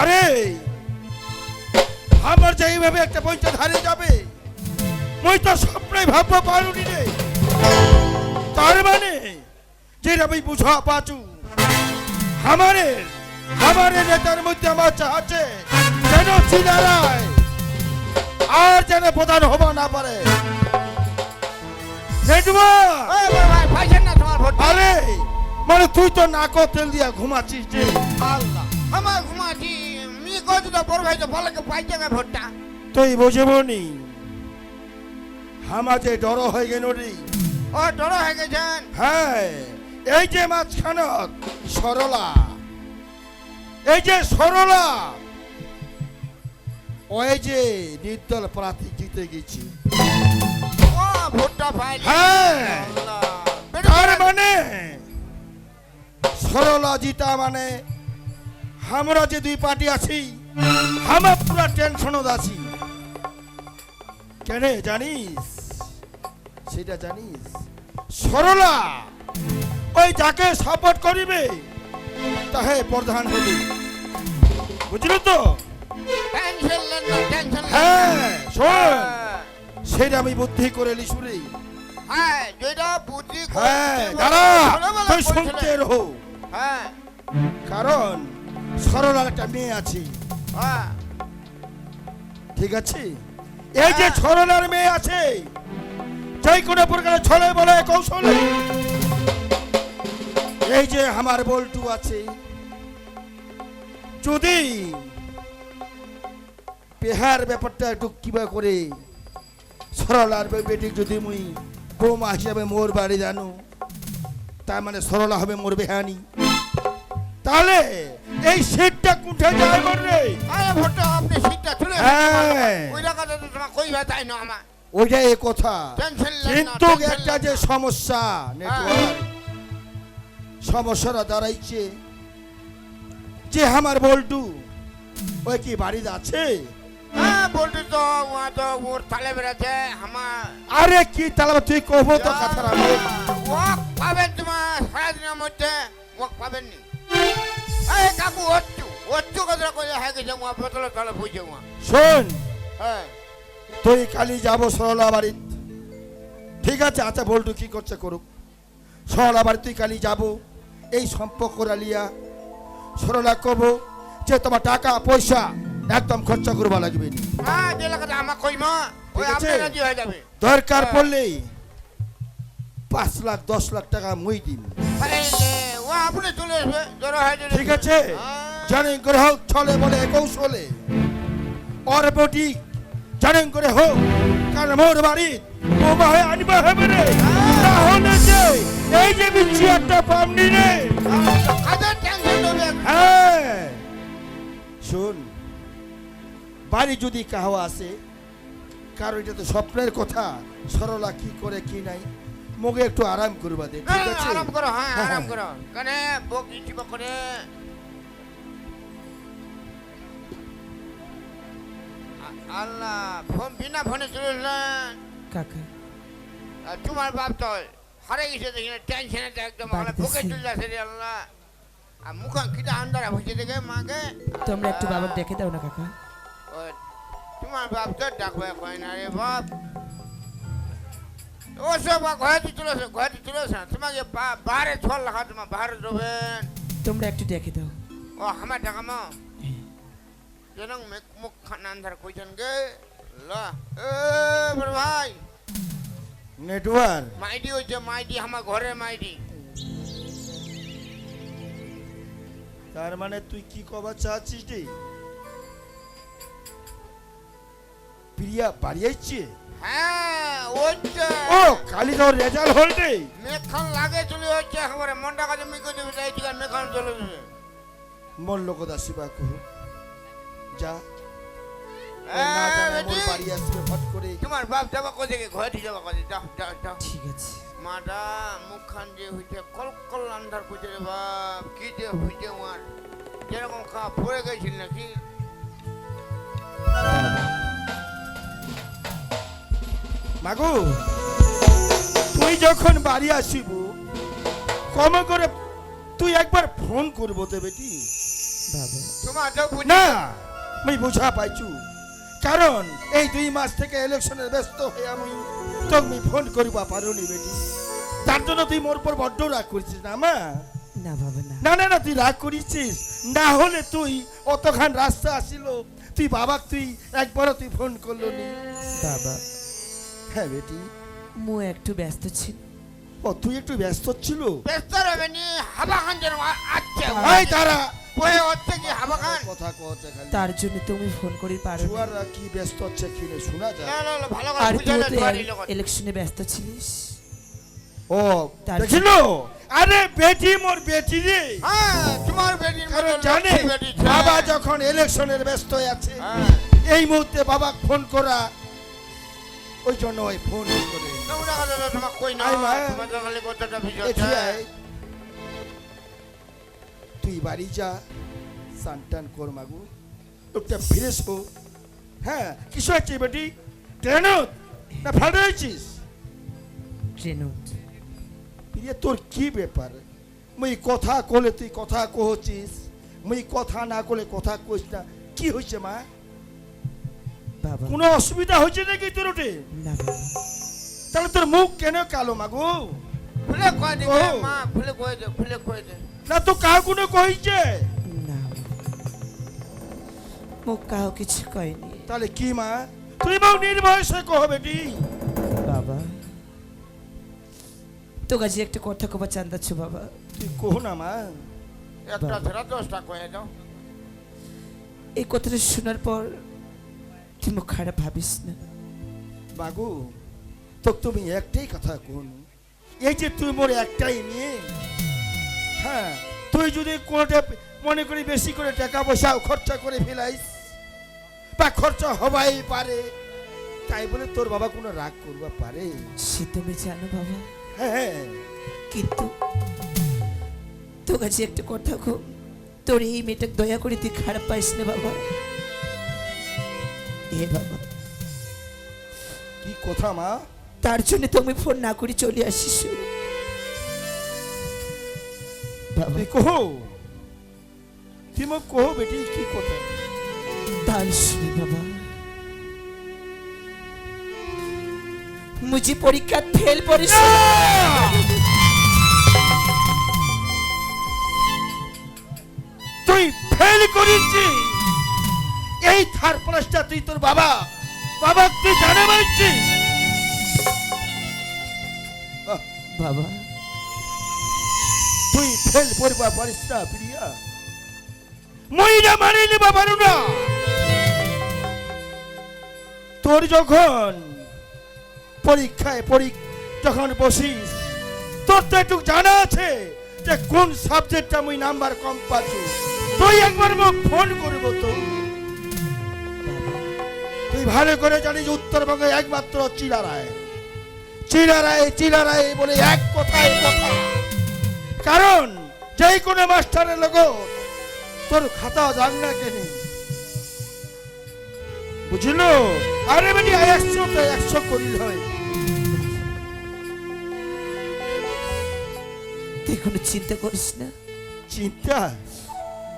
আরে আমার যে এইভাবে একটা পঞ্চায়েত হারিয়ে যাবে মই তো স্বপ্নই ভাববো পারুনি রে তার মানে যেটা আমি বুঝা পাচু আমারে আমারে নেতার মধ্যে আমার চা আছে যেন সিনারায় আর যেন প্রধান হবা না পারে। আরে মানে তুই তো নাক তেল দিয়া ঘুমাচ্ছিস যে। আল্লাহ আমার ঘুমাছি মি কইতো তো বড় ভাই তো ভালো কে পাইছে না ভোটটা? তুই বুঝব নি হামা যে ডর হয়ে গেল রে। ও ডর হয়ে গেছেন? হ্যাঁ এই যে মাঝখানত সরলা। এই যে সরলা। ওই যে নির্দল প্রার্থী জিতে গেছি। ভোটটা পাইলে হ্যাঁ। তার মানে? সরলা জিতা মানে আমরা যে দুই পার্টি আছি আমরা পুরা টেনশনত আছি। কেন জানিস? সেটা জানিস? সরলা ওই যাকে সাপোর্ট করিবে তাহে প্রধান হবে। বুঝলি তো? টেনশন হ্যাঁ শোন। সেটা আমি বুদ্ধি করে লিশুরে হ্যাঁ যেটা বুদ্ধি হ্যাঁ দাঁড়া তুই শুনতে রহো হ্যাঁ। কারণ সরলার একটা মেয়ে আছে। হ্যাঁ। ঠিক আছে? এই যে। সরলার মেয়ে আছে যে কোনো প্রকার ছলে বলে কৌশলে। এই যে আমার বল্টু আছে যদি পেহার ব্যাপারটা একটু কিবা করে বেটি যদি মুই বৌমা হিসাবে মোর বাড়ি জানো তার মানে সরলা হবে মোর বেহানি। তাহলে এই সিটটা কুঠে যায় মোর আরে ভোটটা আপনি সিটটা তুলে হ্যাঁ। ওই টাকাটা তোমার কইবা তাই না আমার? ওইটাই এ কথা। কিন্তু একটা যে সমস্যা নেটওয়ার্ক। সমস্যাটা দাঁড়াইছে যে আমার বল্টু ওই কি বাড়িতে আছে? হ্যাঁ বলতে তো ওয়া তো ওর তালে বেড়াচ্ছে আমার আরে কি তাহলে তুই কব তো কথা রাখো ওয়াক পাবেন তোমার সারাদিনের মধ্যে ওয়াক পাবেন নি এই কাকু অচ্ছু অচ্ছু কথা কইলে হ্যাঁ গেছে ওয়া বোতলে তলে বুঝে ওয়া। শোন হ্যাঁ। তুই কালি যাব সরলা বাড়ি ঠিক আছে আচ্ছা বল্টু কি করছে করুক। সরলা বাড়ি তুই কালি যাব এই সম্পর্ক রালিয়া। সরলা কব যে তোমার টাকা পয়সা একদম খরচা করবা লাগবে। হ্যাঁ রাজি হয়ে দরকার পড়লে পাঁচ লাখ দশ লাখ টাকা মুই দিন ঠিক আছে? হ্যাঁ। জানেন করে হোক ছলে বলে কৌশলে। ওর বটি জানেন করে হোক কারণ মোর বাড়ি বোমা হয়ে আনবা হবে রে। তাহলে যে এই যে বিচ্ছি একটা পামনি রে। হ্যাঁ। শোন বাড়ি যদি কাহো আসে কারও এটা তো স্বপ্নের কথা সরলা কি করে কি নাই মোকে একটু আরাম করবা দে ঠিক আছে? আরাম করো হ্যাঁ হ্যাঁ, আরাম হ্যাঁ। করো। কানে বক ইচ্ছি করে। আল্লাহ ফোন বিনা ফোনে চলে এলেন কাকা? আর তোমার বাপ তো হারে গেছে দেখি টেনশনে তো একদম বুকে। চলে যাচ্ছে রে আল্লাহ। আর মুখান কিটা আন্দারা হয়েছে দেখে মাকে। তোমরা একটু বাবাকে দেখে দাও না কাকা। তোমার বাপ তো ডাকবে কয় না রে বাপ। ও সব ঘরে চলে আসে ঘরে চলে আসে তোমাকে বা- বাহারে ছল রাখা তোমার বাহারে যাবেন তোমরা একটু দেখে দাও। ও আমার ডাকামো যেন মুখ খান আন্ধার কইছেন গে। ল। এ বড় ভাই। নেটওয়ার্ক। মাইডি হইছে মাইডি আমার ঘরের মাইডি। তার মানে তুই কি কবার চাচ্ছিস রে? প্রিয়া বাড়ি আসছে হ্যাঁ ওইটা ও কালি তোর রেজাল্ট হল রে মেখান লাগে চলে হচ্ছে একেবারে মনটা কাছে মিকে দেবে তাই ঠিক মেখান চলে যাবে। মন লোক দাসী বা কহু। যা। মোর করে। তোমার বাপ যাবা কোথা থেকে ঘরে যাবা কোথা যাও যাও যাও। ঠিক আছে। মাটা মুখখান যে হইছে কল কল আন্ধার কইছে রে বাপ। কি যে হইছে আমার যেরকম খা পড়ে গেছিল নাকি? মাগু তুই যখন বাড়ি আসিব কম করে তুই একবার ফোন করব তো বেটি। বাবা। তো না মুই বুঝা পাইছু কারণ এই দুই মাস থেকে ইলেকশনের ব্যস্ত হয়ে আমি তোকে ফোন করিবা পারুনি বেটি। তার জন্য তুই মোর উপর বড্ড রাগ করছিস না মা? না বাবা না। না না না তুই রাগ করিছিস। না হলে তুই অতখান রাস্তা আসিল। তুই বাবা তুই একবারও তুই ফোন করল নি বাবা। হ্যাঁ বেটি। মু একটু ব্যস্ত ছিল ও তুই একটু ব্যস্ত ছিল? ব্যস্ত রবে নি হাবা খান যেন আ- আছে এই তারা কয়ে হচ্ছে কি হাবা খান কথা কচ্ছে খালি। তার জন্য তুমি ফোন করি পারো জুয়াররা কি ব্যস্ত হচ্ছে কি রে শোনা যায়। না না, ভালো করে তো লোক ইলেকশনে ব্যস্ত ছিলিস? ও দেখিল আরে বেটি মোর বেটি রে। হ্যাঁ তোমার বেটির কারণ জানে লক্ষ্মী বাবা যখন ইলেকশনের ব্যস্ত আছে হ্যাঁ। এই মুহূর্তে বাবা ফোন করা ওই জন্য ওই ফোন করে। তুই বাড়ি যা সানটান কর মাগু। একটা ফিরে হ্যাঁ কিছু হচ্ছে বেটি? ট্রেনত না ফাটা হয়েছিস ট্রেনত। ইয়ে তোর কি ব্যাপার? মুই কথা কলে তুই কথা কহছিস মুই কথা না কলে কথা কইস না। কি হয়েছে মা? কোনো অসুবিধা হয়েছে নাকি তোর ওটে না বাবা। তাহলে তোর মুখ কেন কালো মাগো খুলে কয়ে দিবে ও। মা খুলে কয়ে দে খুলে কয়ে দে। না তো কাউ কোনো কইছে? না মুখ কাউ কিছু কয়নি। তাহলে কি মা? তুই মাও নির্ভয়সে কহ বেটি। বাবা। তো কাজে একটা কথা কবা চান্দাচ্ছ বাবা। তুই কহ না মা? একটা বাবা। ধরা দশটা কয়ে দাও। এই কথাটা শোনার পর মুখ খারাপ ভাবিস না বাগু তো তুমি একটাই কথা কোন এই যে তুই মোর একটাই নিয়ে হ্যাঁ তুই যদি কোনোটা মনে করি বেশি করে টাকা পয়সা খরচা করে ফেলাইস বা খরচা হবাই পারে তাই বলে তোর বাবা কোনো রাগ করবা পারে সে তুমি জানো বাবা হ্যাঁ কিন্তু তোর কাছে একটা কথা কো তোর এই মেয়েটা দয়া করে তুই খারাপ পাইস না বাবা এ বাবা। কি কথা মা? তার জন্য তুমি ফোন না করে চলে আসিস। বাবা। তুই কহ। বেটি কি কথা? তার শুনি বাবা। মুঝে পরীক্ষা ফেল পড়িস তুই ফেল করেছিস। এই থার প্লাসটা তুই তোর বাবা। বাবা তুই জানে মারছিস বাবা। তুই ফেল পড়বা পারিস না প্রিয়া। মইরা মানে নিবা পারু না তোর যখন পরীক্ষায় পরীক যখন বসিস তোর তো একটু জানা আছে যে কোন সাবজেক্টটা মুই নাম্বার কম পাচ্ছি। তুই একবার ফোন করব তো। তুই ভালো করে জানিস উত্তরবঙ্গে একমাত্র চিলারায় চিলারায় চিলারায় বলে এক কথায় কথা। কারণ যেই কোনো মাস্টারের লোক তোর খাতা জান না কেনে। বুঝলো? আরে বেটি একশো তো একশো করিল হয়। তুই কোনো চিন্তা করিস না। চিন্তা?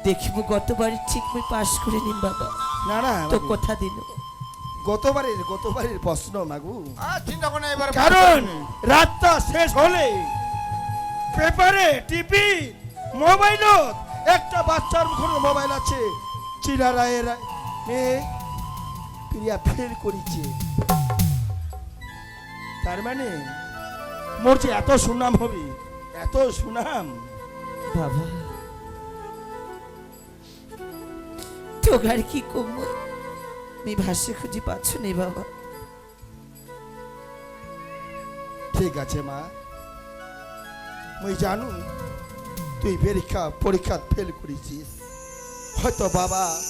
দেখিব গতবার ঠিক পাশ করে নিম বাবা। না না তো মাগু, কথা দিল। গতবারের গতবারের প্রশ্ন মাগু। আর চিন্তা করে এবার কারণ রাতটা শেষ হলে পেপারে টিভি মোবাইলত একটা বাচ্চার মুখের মোবাইল আছে। চিরারায়ের মেয়ে প্রিয়া ফেল করেছে। তার মানে মোর যে এত সুনাম হবে এত সুনাম। বাবা তোর আর কি কম আমি ভাষা খুঁজে পাচ্ছ নে বাবা। ঠিক আছে মা। মুই জানু, তুই পরীক্ষা পরীক্ষা ফেল করেছিস। হয়তো বাবা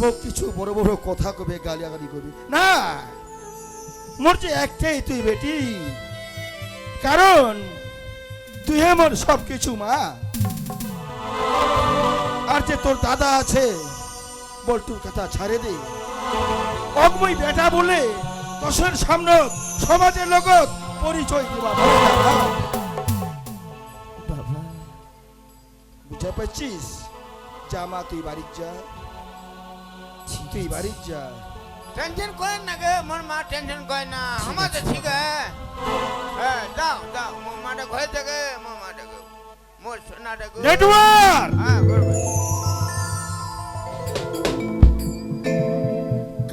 মোক কিছু বড় বড় কথা কবে গালিয়াগালি করবি। না, মোর যে একটাই তুই বেটি। কারণ তুই মোর সব কিছু মা। আর যে তোর দাদা আছে, বল বল্টুর কথা ছাড়ে দে। অগমই বেটা বলে দশের সামনে সমাজের লগত পরিচয় দিবা। বাবা। বুঝতে পারছিস জামা তুই বাড়ি যা। তুই আছে। বাড়ি যা। টেনশন করেন না গে মোর মা টেনশন করে না। আমার তো ঠিক আছে। হ্যাঁ যাও যাও। মোর মাটা ঘরে থেকে মোর মাটা গো মোর সোনাটা নেটওয়ার্ক হ্যাঁ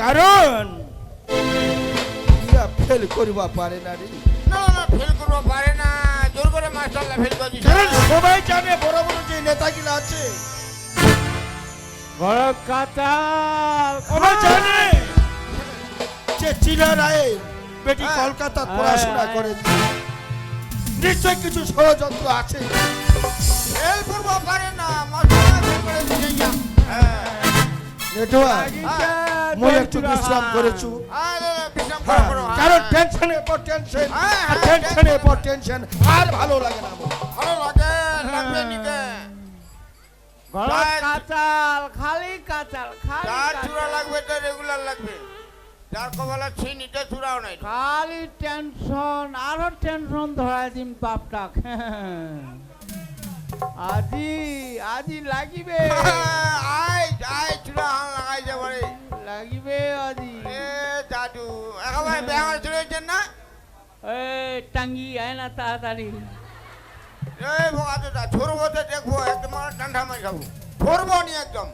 কারণ ইয়া ফেল করিবা পারে না রে। না না ফেল করব পারে না। জোর করে মাস্টারলা ফেল করে কারণ সবাই জানে বড় বড় যে নেতাগুলো আছে। বড় ওরা জানে যে চিলা রায়ের বেটি হ্যাঁ। কলকাতা পড়াশোনা করেছে। নিশ্চয় কিছু ষড়যন্ত্র আছে। ফেল করব পারে না মাস্টারলা ফেল করে হ্যাঁ। নেটওয়ার্ক। মই একটু বিশ্রাম করেছু। আরে বিশ্রাম হ্যাঁ, করো করো কারণ টেনশনের পর টেনশন হ্যাঁ, আর হ্যাঁ, টেনশনের পর টেনশন। আর ভালো লাগে না ভালো লাগে কাঁচাল খালি কাঁচাল খালি চূড়া লাগবে তো রেগুলার লাগবে। যার কপালে ছিনিতে চূড়াও নাই। খালি টেনশন আরও টেনশন ধরাই দিম বাপটাক আজি আজি লাগিবে। আই আই চূড়া হাল লাগাই যাব লাগিবে আজি। এ দাদু একেবারে বেহার চলেছেন না? এই টাঙ্গি আয় না তাড়াতাড়ি। এই ভোগা তো দা ধরবো তো দেখব একদম ঠান্ডা মারি খাব। ধরবো নি একদম।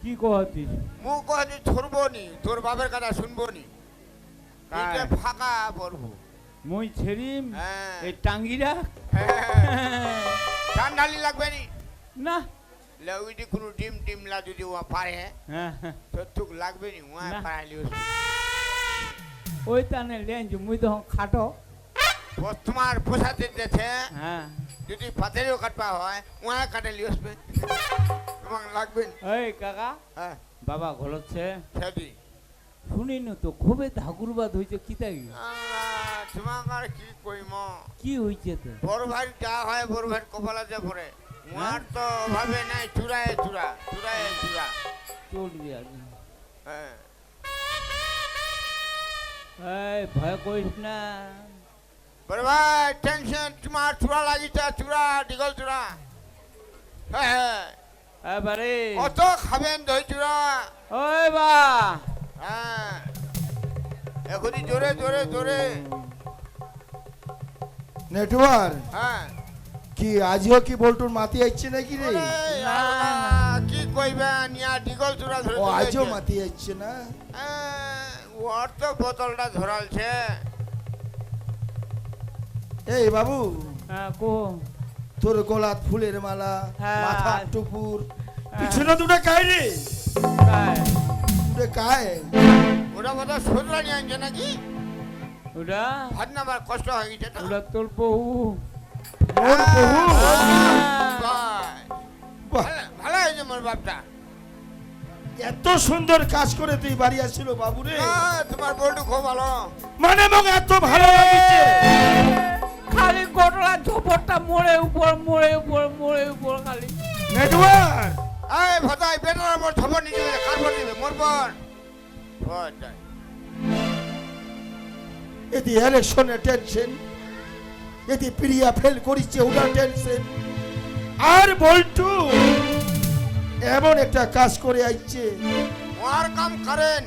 কি কহতিস মুখ কয়ে ধরবো নি তোর বাপের কথা শুনব নি। তিনটে ফাঁকা পড়ব মই ছেড়িম এই টাঙ্গিরা। ঠান্ডালি লাগবে নি? না লউইটি কোনো ডিম টিমলা যদি ও পারে হ্যাঁ, তো তুক লাগবে নি ওয়া না। পারাইলি ওই তানে লেঞ্জ মুই তখন খাটো। তোমার পোষাতে দেছে হ্যাঁ। যদি পাথরেও কাটবা হয় ওয়া কাটে লিওসবে তোমার লাগবে নি। এই কাকা হ্যাঁ। বাবা ঘলছে সেদি শুনিনু তো খুবই ধাকুরবাদ হয়েছে কি? তাই আর কি কইম? কি হয়েছে তো? বড় ভাই যা হয় বড় ভাই কপালে যা পড়ে। ওয়ার তো ভাবে নাই চূড়ায় চূড়া চূড়ায় চূড়া। চলবি আজ হ্যাঁ। এই ভয় করিস না। বড় ভাই টেনশন তোমার চূড়া লাগিছে চূড়া দীঘল চূড়া। হ্যাঁ হ্যাঁ। এবারে কত খাবেন দই চূড়া? ওই বা। হ্যাঁ। এখনই জোরে জোরে জোরে। নেটওয়ার্ক? হ্যাঁ। কি আজও কি বল্টুর মাতি আইছে নাকি রে? কি কইবেন ইয়া দীঘল চূড়া ধরে ও আজও। মাতি আইছে না? হ্যাঁ, ওর তো বোতলটা ধরালছে। এই বাবু হ্যাঁ কো তোর গলাত ফুলের মালা হ্যাঁ। মাথা টুপুর পিছনে দুটো কায় রে? কাই দুটো কায়? ওটা বোধহয় সজরা নিয়ে আনছে নাকি? ওটা? ভাত না আমার কষ্ট হয়ে গেছে ওটা তোর বাহ, ভালো- ভালো হয়েছে মোর বাপটা এত সুন্দর কাজ করে তুই বাড়ি আসছিল বাবু রে আহ, তোমার বউটু খুব ভালো। মানে মোক এত ভালো লাগিছে। খালি গটলা ঝোপরটা মোড়ে উপর মোড়ে উপর মোড়ে উপর খালি। নেটওয়ার্ক। এই ভতাই বেটার উপর খবর নিতে হবে কার পর দিবে মোর পর ভতাই এদি ইলেকশনে টেনশন এদি প্রিয়া ফেল করিছে ওটা টেনশন। আর বল্টু এমন একটা কাজ করে আইছে। ওর কাম করেন।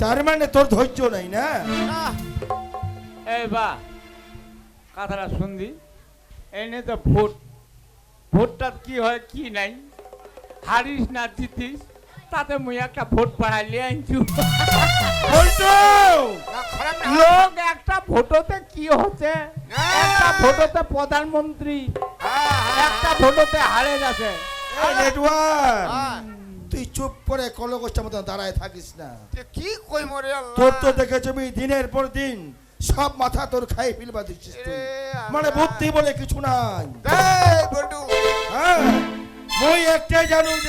তার মানে তোর ধৈর্য নাই না? এই বা কথাটা শুনবি। এনে তো ভোট। ভোটটা কি হয় কি নাই? হারিস না জিতিস তাতে মুই একটা ভোট পাড়াইলে আনছু। বল্টু! না খারাপ না। লোক একটা ভোটতে কি হচ্ছে? হ্যাঁ। একটা ভোটতে প্রধানমন্ত্রী হ্যাঁ, হ্যাঁ, একটা ভোটতে হারে যাচ্ছে এই নেটওয়ার্ক। হ্যাঁ। তুই চুপ করে কলকষ্টের মতো দাঁড়ায় থাকিস না। কি কই মরে তোর তো দেখেছি আমি দিনের পর দিন সব মাথা তোর খাই ফেলবা দিচ্ছিস তুই। মানে বুদ্ধি বলে কিছু নাই। এই হ্যাঁ। মই একটাই জানো যে